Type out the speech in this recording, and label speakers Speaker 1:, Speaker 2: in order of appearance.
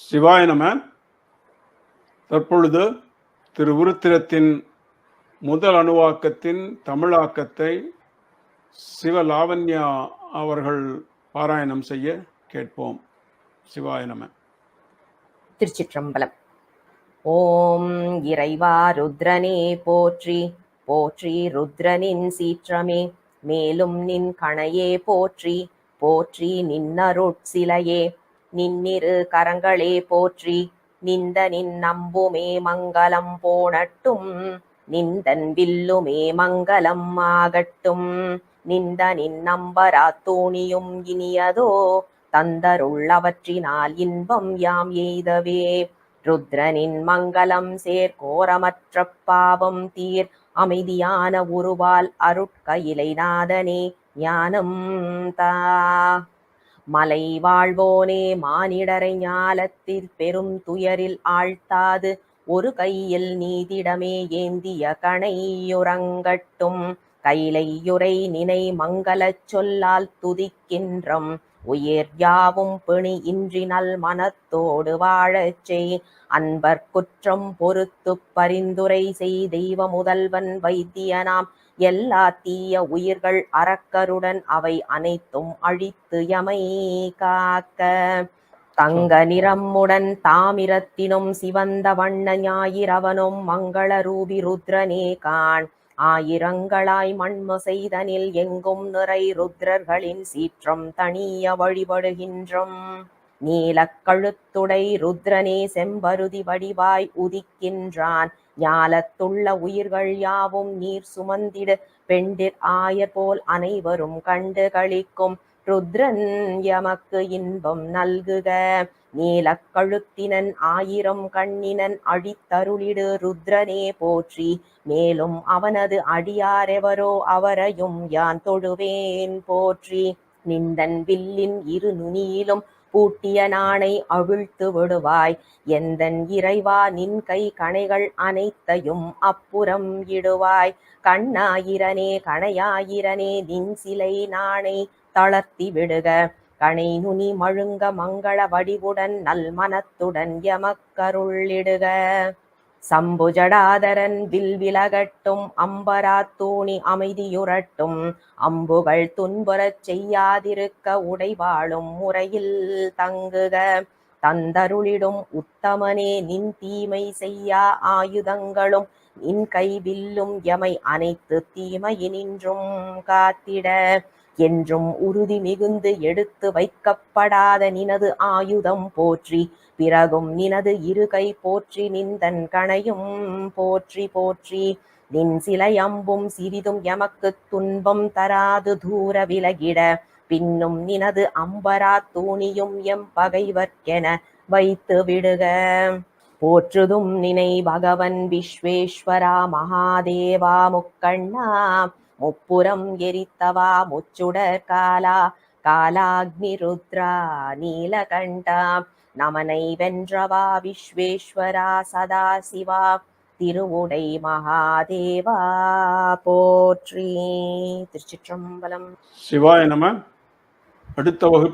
Speaker 1: சிவாய நம. தற்பொழுது திரு உருத்திரத்தின் முதல் அணுவாக்கத்தின் தமிழாக்கத்தை சிவலாவண்யா அவர்கள் பாராயணம் செய்ய கேட்போம். சிவாய நம.
Speaker 2: திருச்சிற்றம்பலம். ஓம் இறைவா ருத்ரனே போற்றி போற்றி ருத்ரனின் சீற்றமே மேலும் நின் கணையே போற்றி போற்றி நின்னருட்சிலையே நின்னிரு கரங்களே போற்றி. நிந்த நின் நம்புமே மங்களம் போனட்டும். நிந்தன் வில்லுமே மங்களம் ஆகட்டும். நிந்த நின் நம்பரா தூணியும் இனியதோ? தந்தருள்ளவற்றினால் இன்பம் யாம் எய்தவே? ருத்ரனின் மங்களம் சேர்கோரமற்ற பாவம் தீர். அமைதியான உருவால் அருட்கையிலை நாதனே ஞானம் தா. மலை வாழ்வோனே மானிடரை ஞாலத்தில் பெரும் துயரில் ஆழ்த்தாது. ஒரு கையில் நீதிடமே ஏந்திய கணையுறங்கட்டும். கைலையுரை நினை மங்களச் சொல்லால் துதிக்கின்றம். உயிர் யாவும் பிணி இன்றி நல் மனத்தோடு வாழச் செய். அன்பர் குற்றம் பொறுத்து பரிந்துரை செய். தெய்வ முதல்வன் வைத்தியனாம். எல்லா தீய உயிர்கள் அரக்கருடன் அவை அனைத்தும் அழித்து எமை காக்க. தங்க நிறமுடன் தாமிரத்தினும் சிவந்த வண்ண ஞாயிறவனும் மங்கள ரூபி ருத்ரனே காண். ஆயிரங்களாய் மண்மு செய்தனில் எங்கும் நிறை ருத்ரர்களின் சீற்றம் தனிய வழிபடுகின்றோம். நீலக் கழுத்துடை ருத்ரனே செம்பருதி வடிவாய் உதிக்கின்றான். ஞாலத்துள்ள உயிர்கள் யாவும் நீர் சுமந்திடு. பெண்டிர் ஆயர் போல் அனைவரும் கண்டு களிக்கும் ருத்ரன் எமக்கு இன்பம் நல்குக. நீலக் கழுத்தினன் ஆயிரம் கண்ணினன் அழித்தருளிடு ருத்ரனே போற்றி. மேலும் அவனது அடியாரெவரோ அவரையும் யான் தொழுவேன் போற்றி. நிந்தன் வில்லின் இரு நுனியிலும் பூட்டிய நாணை அவிழ்த்து விடுவாய். எந்தன் இறைவா நின் கை கணைகள் அனைத்தையும் அப்புறம் இடுவாய். கண்ணாயிரனே கணையாயிரனே நின் சிலை நாணை தளர்த்தி விடுக. கணை நுனி மழுங்க மங்கள வடிவுடன் நல் மனத்துடன் எமக்கருள்ளிடுக சம்புஜடாதரன் வில் விலகட்டும் அம்பரா தூணி அமைதியுறட்டும் அம்புகள் துன்புறச் செய்யாதிருக்க உடைவாளும் முறையில் தங்குக. தந்தருளிடும் உத்தமனே நின் தீமை செய்யா ஆயுதங்களும் நின் கைவில்லும் எமை அனைத்து தீமையினின்றும் காத்திட. என்றும் உறுதி மிகுந்து எடுத்து வைக்கப்படாத நினது ஆயுதம் போற்றி பிறகும் நினது இருகை போற்றி நிந்தன் கணையும் போற்றி போற்றி. நின் சிலை அம்பும் சிறிதும் எமக்கு துன்பம் தராது தூர விலகிட. பின்னும் நினது அம்பரா தூணியும் எம் பகைவர்க்கென வைத்து விடுக. போற்றுதும் நினை பகவன் விஸ்வேஸ்வரா மகாதேவா முக்கண்ணா முப்புறம் எரித்தவா முச்சுடர் காலா காலாக்னி ருத்ரா நீலகண்டா நமனை வென்றவா விஸ்வேஸ்வரா சதா சிவா திருவுடை மகாதேவா போற்றி. திருச்சிற்றம்பலம்.
Speaker 1: சிவாய நம. அடுத்த வகுப்பில்